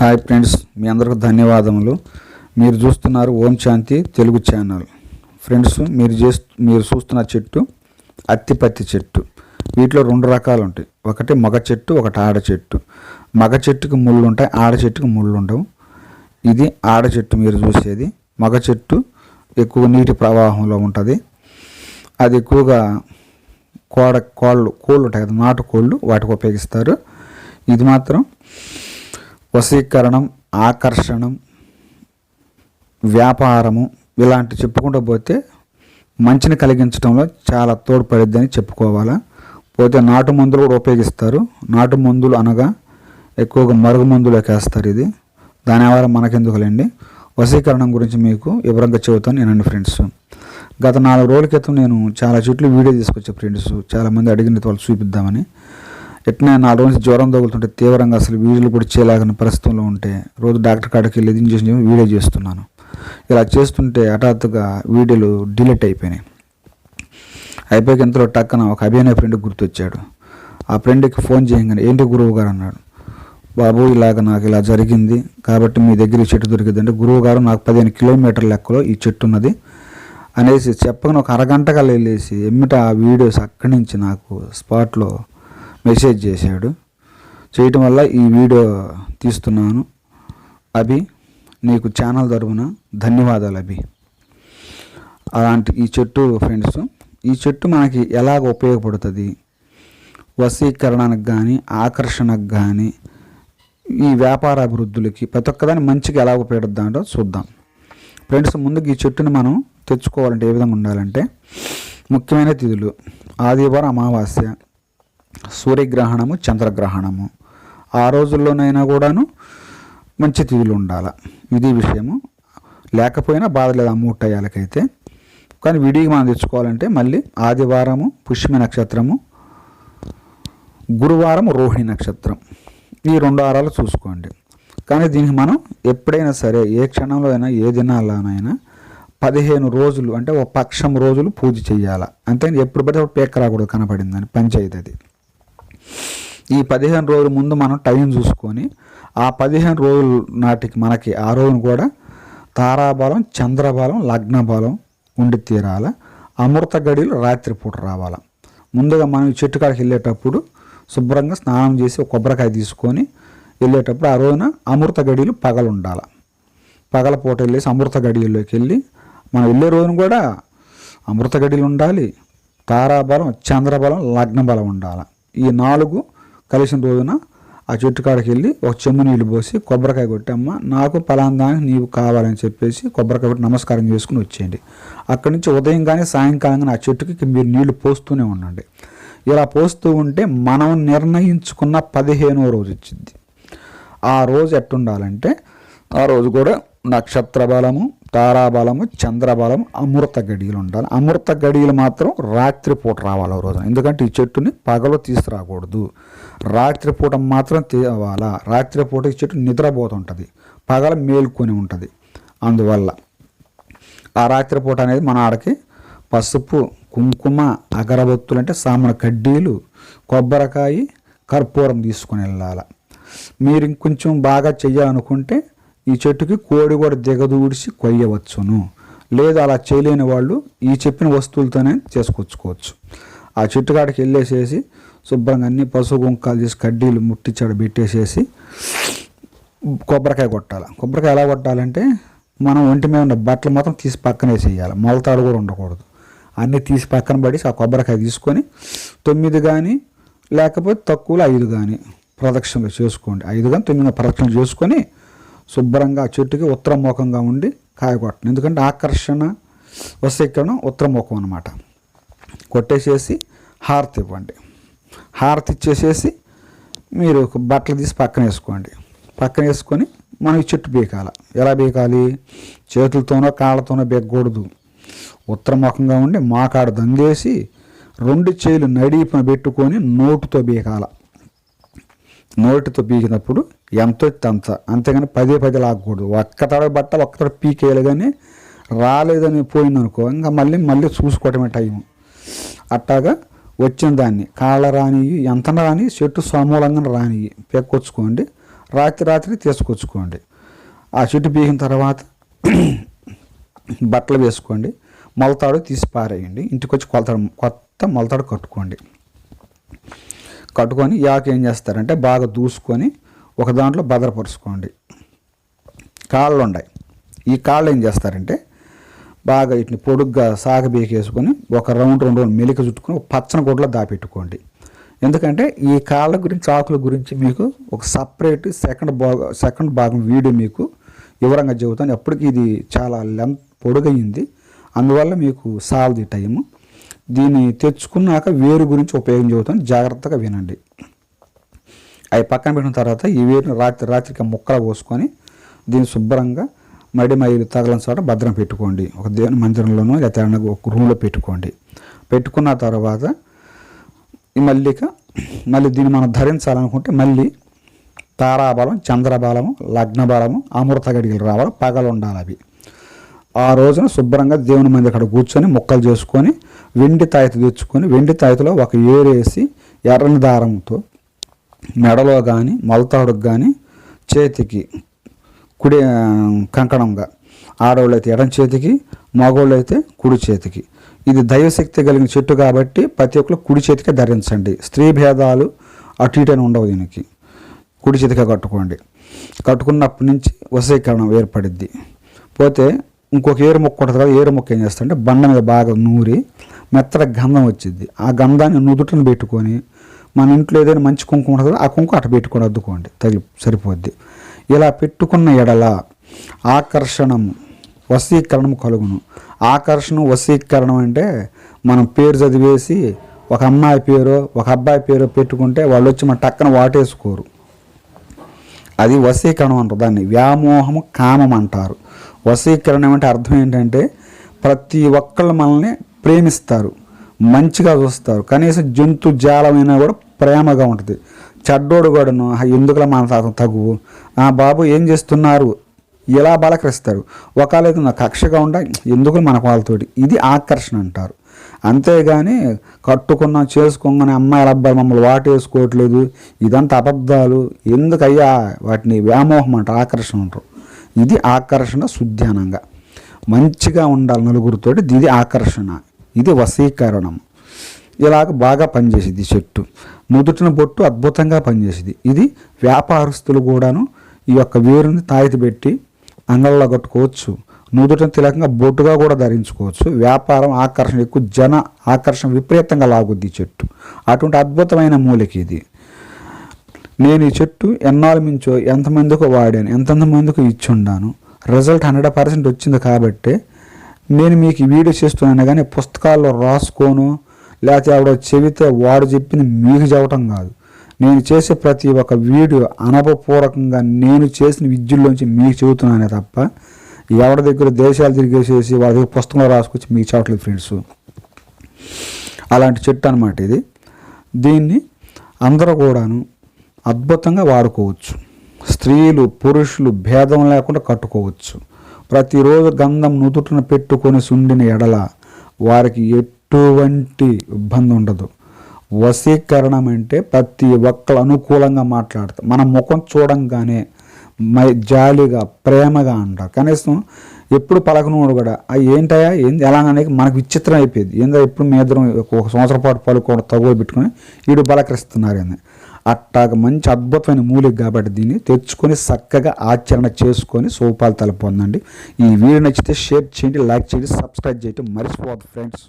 Hi friends మీ అందరికి ధన్యవాదములు. మీరు చూస్తున్నారు ఓం శాంతి తెలుగు ఛానల్. ఫ్రెండ్స్ మీరు చేస్తు మీరు చూస్తున్న చెట్టు అత్తిపత్తి చెట్టు. వీటిలో రెండు రకాలు ఉంటాయి. ఒకటి మగ చెట్టు ఒకటి ఆడ చెట్టు. మగ చెట్టుకి ముళ్ళు ఉంటాయి ఆడ చెట్టుకి ముళ్ళు ఉండవు. ఇది ఆడ చెట్టు మీరు చూసేది. మగ చెట్టు ఎక్కువ నీటి ప్రవాహంలో ఉంటుంది. అది ఎక్కువగా కోడ కోళ్ళు కోళ్ళు ఉంటాయి కదా నాటు కోళ్ళు వాటికి ఉపయోగిస్తారు. ఇది మాత్రం వశీకరణం ఆకర్షణం వ్యాపారము ఇలాంటి చెప్పుకుంటూ పోతే మంచిని కలిగించడంలో చాలా తోడ్పడిద్దని చెప్పుకోవాలా. పోతే నాటు మందులు కూడా ఉపయోగిస్తారు. నాటు మందులు అనగా ఎక్కువగా మరుగు మందులోకి వేస్తారు ఇది. దాని ఆధారం మనకెందుకులేండి? వశీకరణం గురించి మీకు వివరంగా చెబుతాను నేనండి ఫ్రెండ్స్. గత నాలుగు రోజుల క్రితం నేను చాలా చెట్లు వీడియో తీసుకొచ్చా ఫ్రెండ్స్. చాలామంది అడిగిన వాళ్ళు చూపిద్దామని. ఎట్లా నాలుగు రోజులు జ్వరం తగులుతుంటే తీవ్రంగా అసలు వీడియోలు కూడా చేయలేకని పరిస్థితుల్లో ఉంటే రోజు డాక్టర్ కాడికి వెళ్ళి ఇది చేసి వీడియో చేస్తున్నాను. ఇలా చేస్తుంటే హఠాత్తుగా వీడియోలు డిలీట్ అయిపోయినాయి. అయిపోయాక ఇంతలో టక్కన ఒక అభినయ ఫ్రెండ్ గుర్తొచ్చాడు. ఆ ఫ్రెండ్కి ఫోన్ చేయగానే ఏంటి గురువు గారు? అన్నాడు. బాబు ఇలాగ నాకు ఇలా జరిగింది. కాబట్టి మీ దగ్గర ఈ చెట్టు దొరికిందంటే గురువు గారు నాకు పదిహేను కిలోమీటర్ లెక్కలో ఈ చెట్టు ఉన్నది అనేసి చెప్పగానే ఒక అరగంట కల్లా వెళ్ళేసి ఎమ్మిట ఆ వీడియోస్ అక్కడి నుంచి నాకు స్పాట్లో మెసేజ్ చేశాడు. చేయటం వల్ల ఈ వీడియో తీస్తున్నాను. అభి నీకు ఛానల్ తరపున ధన్యవాదాలు అభి. అలాంటి ఈ చెట్టు ఫ్రెండ్స్ ఈ చెట్టు మనకి ఎలాగ ఉపయోగపడుతుంది? వశీకరణకు కానీ ఆకర్షణకు కానీ ఈ వ్యాపార అభివృద్ధులకి ప్రతి ఒక్కదాన్ని మంచిగా ఎలా ఉపయోగిద్దామంటో చూద్దాం. ఫ్రెండ్స్ ముందుకు ఈ చెట్టుని మనం తెచ్చుకోవాలంటే ఏ విధంగా ఉండాలంటే ముఖ్యమైన తిథులు. ఆదివారం అమావాస్య సూర్యగ్రహణము చంద్రగ్రహణము. ఆ రోజుల్లోనైనా కూడాను మంచి తిథులు ఉండాలి. ఇది విషయము. లేకపోయినా బాధ లేదు ఆ మూడు టయాలకైతే కానీ విడిగా మనం తెచ్చుకోవాలంటే మళ్ళీ ఆదివారము పుష్యమి నక్షత్రము గురువారం రోహిణి నక్షత్రం. ఈ రెండు వారాలు చూసుకోండి. కానీ దీనికి మనం ఎప్పుడైనా సరే ఏ క్షణంలో అయినా ఏ దినాల్లోనైనా పదిహేను రోజులు అంటే ఒక పక్షం రోజులు పూజ చేయాలి అంతే ఎప్పుడు పడితే అప్పుడు పేక రాకూడదు కనపడిందని పంచాయతీ అది ఈ పదిహేను రోజుల ముందు మనం టైం చూసుకొని ఆ పదిహేను రోజుల నాటికి మనకి ఆ రోజున కూడా తారాబలం చంద్రబలం లగ్నబలం ఉండి తీరాల. అమృత గడిలు రాత్రిపూట రావాల. ముందుగా మనం చెట్టు కాడికి వెళ్ళేటప్పుడు శుభ్రంగా స్నానం చేసి కొబ్బరికాయ తీసుకొని వెళ్ళేటప్పుడు ఆ రోజున అమృత గడియలు పగలు ఉండాలి. పగల పూట వెళ్ళేసి అమృత గడియల్లోకి వెళ్ళి మనం వెళ్ళే రోజున కూడా అమృత గడియలు ఉండాలి తారాబలం చంద్రబలం లగ్నబలం ఉండాలి. ఈ నాలుగు కలిసిన రోజున ఆ చెట్టు కాడికి వెళ్ళి ఒక చెమ్ము నీళ్ళు పోసి కొబ్బరికాయ కొట్టమ్మ నాకు పలాందానికి నీవు కావాలని చెప్పేసి కొబ్బరికాయ కొట్టి నమస్కారం చేసుకుని వచ్చేయండి. అక్కడి నుంచి ఉదయం కానీ సాయంకాలం కానీ ఆ చెట్టుకి మీరు నీళ్ళు పోస్తూనే ఉండండి. ఇలా పోస్తూ ఉంటే మనం నిర్ణయించుకున్న పదిహేనో రోజు వచ్చింది. ఆ రోజు ఎట్టుండాలంటే ఆ రోజు కూడా నక్షత్ర బలము తారాబలము చంద్రబలము అమృత గడియలు ఉండాలి. అమృత గడియలు మాత్రం రాత్రిపూట రావాలి ఆ రోజున. ఎందుకంటే ఈ చెట్టుని పగలు తీసుకురాకూడదు. రాత్రిపూట మాత్రం తేవాలా? రాత్రిపూట ఈ చెట్టు నిద్రపోతుంటుంది. పగల మేల్కొని ఉంటుంది. అందువల్ల ఆ రాత్రిపూట అనేది మన ఆడకి పసుపు కుంకుమ అగరబత్తులు అంటే సామన కడ్డీలు కొబ్బరికాయ కర్పూరం తీసుకొని వెళ్ళాలి. మీరు ఇంకొంచెం బాగా చెయ్యాలనుకుంటే ఈ చెట్టుకి కోడి కూడా దిగదూడిసి కొయ్యవచ్చును. లేదు అలా చేయలేని వాళ్ళు ఈ చెప్పిన వస్తువులతోనే చేసుకొచ్చుకోవచ్చు ఆ చెట్టు కాడికి వెళ్ళేసేసి శుభ్రంగా అన్ని పసుపు కుంకాలు చేసి కడ్డీలు ముట్టించాడు పెట్టేసేసి కొబ్బరికాయ కొట్టాలి. కొబ్బరికాయ ఎలా కొట్టాలంటే మనం ఒంటి మీద ఉన్న బట్టలు మాత్రం తీసి పక్కనే వేసేయాలి. మొలతాడు కూడా ఉండకూడదు. అన్నీ తీసి పక్కన పడి ఆ కొబ్బరికాయ తీసుకొని తొమ్మిది కానీ లేకపోతే తక్కువలో ఐదు కానీ ప్రదక్షిణలు చేసుకోండి. ఐదు కానీ తొమ్మిది ప్రదక్షిణలు చేసుకొని శుభ్రంగా చెట్టుకి ఉత్తరముఖంగా ఉండి కాయ కొట్టను ఎందుకంటే ఆకర్షణ వశీకరణ ఉత్తరముఖం అనమాట కొట్టేసేసి హారతి ఇవ్వండి. హారతి ఇచ్చేసేసి మీరు బట్టలు తీసి పక్కన వేసుకోండి. పక్కన వేసుకొని మనం చెట్టు బీకాల. ఎలా బీకాలి? చేతులతోనో కాళ్ళతోనో బీకకూడదు. ఉత్తరముఖంగా ఉండి మాకాడు దంగేసి రెండు చేలు నడిపిన పెట్టుకొని నోటుతో బీకాల. నోటితో పీకినప్పుడు ఎంత తంత. అంతేగాని పదే పదే లాగకూడదు. ఒక్క తడ బట్ట ఒక్క తడ పీకేయాలి కానీ రాలేదని పోయిందనుకో ఇంకా మళ్ళీ మళ్ళీ చూసుకోవటమే టైం. అట్టాగా వచ్చిన దాన్ని. కాళ్ళ రాని ఎంత రాని చెట్టు సమూలంగా రాని పెక్కొచ్చుకోండి. రాత్రి రాత్రి తీసుకొచ్చుకోండి. ఆ చెట్టు పీకిన తర్వాత బట్టలు వేసుకోండి. మొలతాడు తీసి పారేయండి. ఇంటికి వచ్చి కొలతాడు కొత్త మొలతాడు కట్టుకోండి. కట్టుకొని యాక ఏం చేస్తారంటే బాగా దూసుకొని ఒక దాంట్లో భద్రపరుచుకోండి. కాళ్ళు ఉన్నాయి ఈ కాళ్ళు ఏం చేస్తారంటే బాగా వీటిని పొడుగ్గా సాగబీకేసుకొని ఒక రౌండ్ రెండు రౌండ్ మెలిక చుట్టుకొని ఒక పచ్చని గుడ్లో దాపెట్టుకోండి. ఎందుకంటే ఈ కాళ్ళ గురించి ఆకుల గురించి మీకు ఒక సపరేట్ సెకండ్ భాగం సెకండ్ భాగం వీడియో మీకు వివరంగా చెబుతాను. ఎప్పటికీ ఇది చాలా లెంత్ పొడుగయింది అందువల్ల మీకు సాల్ది టైము. దీన్ని తెచ్చుకున్నాక వేరు గురించి ఉపయోగం చెబుతాను. జాగ్రత్తగా వినండి. అవి పక్కన పెట్టిన తర్వాత ఈ వేరుని రాత్రి రాత్రికి ముక్కలు పోసుకొని దీన్ని శుభ్రంగా మడి మైలు తగలని చోట భద్రం పెట్టుకోండి. ఒక దేవుని మందిరంలోనో లేకపోతే ఒక రూమ్లో పెట్టుకోండి. పెట్టుకున్న తర్వాత ఈ మల్లిక మళ్ళీ దీన్ని మనం ధరించాలనుకుంటే మళ్ళీ తారాబలం చంద్రబలము లగ్నబలము అమృత గడియలు రావాలి. పగలు ఉండాలి అవి. ఆ రోజున శుభ్రంగా దేవుని మంది అక్కడ కూర్చొని ముక్కలు చేసుకొని వెండి తాయిత తెచ్చుకొని వెండి తాయితలో ఒక ఏరేసి ఎర్రని దారంతో మెడలో కానీ మొలతాడుకు కానీ చేతికి కుడి కంకణంగా ఆడవాళ్ళు అయితే ఎడం చేతికి మగవాళ్ళు అయితే కుడి చేతికి. ఇది దైవశక్తి కలిగిన చెట్టు కాబట్టి ప్రతి ఒక్కరు కుడి చేతికే ధరించండి. స్త్రీ భేదాలు అటు ఇటు అని ఉండవు దీనికి. కుడి చేతికే కట్టుకోండి. కట్టుకున్నప్పటి నుంచి వశీకరణం ఏర్పడిద్ది. పోతే ఇంకొక ఏరు మొక్క ఉంటుంది కదా ఏరు మొక్క ఏం చేస్తారంటే బండ మీద బాగా నూరి మెత్తగా గంధం వచ్చింది. ఆ గంధాన్ని నుదుటను పెట్టుకొని మన ఇంట్లో ఏదైనా మంచి కుంకుమ ఉంటుంది ఆ కుంకుమ అటు పెట్టుకొని అద్దుకోండి తగిలి సరిపోద్ది. ఇలా పెట్టుకున్న ఎడల ఆకర్షణము వశీకరణం కలుగును. ఆకర్షణ వశీకరణం అంటే మనం పేరు చదివేసి ఒక అమ్మాయి పేరు ఒక అబ్బాయి పేరు పెట్టుకుంటే వాళ్ళు వచ్చి మన టక్కన వాటేసుకోరు. అది వశీకరణం అంటారు దాన్ని. వ్యామోహము కామం అంటారు. వశీకరణం అంటే అర్థం ఏంటంటే ప్రతి ఒక్కళ్ళు మనల్ని ప్రేమిస్తారు మంచిగా చూస్తారు. కనీసం జంతు జాలమైనా కూడా ప్రేమగా ఉంటుంది. చెడ్డోడు కూడాను ఎందుకులా మన తాతం తగువు? ఆ బాబు ఏం చేస్తున్నారు? ఇలా బలకరిస్తారు? ఒకవేళ నా కక్షగా ఉండ ఎందుకు మనకు వాళ్ళతోటి? ఇది ఆకర్షణ అంటారు. అంతేగాని కట్టుకున్నాం చేసుకోగానే అమ్మాయిల అబ్బాయి మమ్మల్ని వాటేసుకోవట్లేదు ఇదంతా అబద్ధాలు ఎందుకయ్యా వాటిని వ్యామోహం అంటారు ఆకర్షణ అంటారు. ఇది ఆకర్షణ శుద్ధ్యానంగా మంచిగా ఉండాలి నలుగురితో ఇది ఆకర్షణ. ఇది వశీకరణం. ఇలాగ బాగా పనిచేసేది చెట్టు. నుదుటిన బొట్టు అద్భుతంగా పనిచేసేది. ఇది వ్యాపారస్తులు కూడాను ఈ యొక్క వేరుని తాయితి పెట్టి అంగళ్ళలో కట్టుకోవచ్చు. నుదుటిన తిలకంగా బొట్టుగా కూడా ధరించుకోవచ్చు. వ్యాపారం ఆకర్షణ ఎక్కువ జన ఆకర్షణ విపరీతంగా లాగుద్ది చెట్టు. అటువంటి అద్భుతమైన మూలిక ఇది. నేను ఈ చెట్టు ఎన్నాళ్ళ మించో ఎంతమందికి వాడాను ఎంతమందికి ఇచ్చుండాను. రిజల్ట్ హండ్రెడ్ పర్సెంట్ వచ్చింది కాబట్టి నేను మీకు వీడియో చేస్తున్నాను కానీ పుస్తకాల్లో రాసుకోను లేకపోతే ఆవిడ చెబితే వాడు చెప్పింది మీకు చెప్పటం కాదు. నేను చేసే ప్రతి ఒక్క వీడియో అనుభవపూర్వకంగా నేను చేసిన విద్యుల్లోంచి మీకు చెబుతున్నానే తప్ప ఎవరి దగ్గర దేశాలు తిరిగేసేసి వాళ్ళ దగ్గర పుస్తకంలో రాసుకొచ్చి మీకు చెప్పట్లేదు ఫ్రెండ్స్. అలాంటి చెట్టు అనమాట ఇది. దీన్ని అందరూ కూడాను అద్భుతంగా వాడుకోవచ్చు. స్త్రీలు పురుషులు భేదం లేకుండా కట్టుకోవచ్చు. ప్రతిరోజు గంధం నుదుటిన పెట్టుకొని సుండిన ఎడల వారికి ఎటువంటి ఇబ్బంది ఉండదు. వశీకరణం అంటే ప్రతి ఒక్కరు అనుకూలంగా మాట్లాడతారు. మన ముఖం చూడంగానే మై జాలిగా ప్రేమగా అంటారు. కనీసం ఎప్పుడు పలకనోడు కూడా ఆ ఏంటయా ఏంది ఎలాగనే మనకు విచిత్రం అయిపోయింది. ఏందో ఎప్పుడు మీ ఇద్దరం ఒక సంవత్సరం పాటు పలుకోవడం తగులు పెట్టుకుని వీడు బలకరిస్తున్నారు అని అట్టాగ మంచి అద్భుతమైన మూలిక కాబట్టి దీన్ని తెచ్చుకొని చక్కగా ఆచరణ చేసుకొని సోపాలు తల పొందండి ఈ వీడియో నచ్చితే షేర్ చేయండి లైక్ చేయండి సబ్స్క్రైబ్ చేయటం మర్చిపోవద్దు ఫ్రెండ్స్.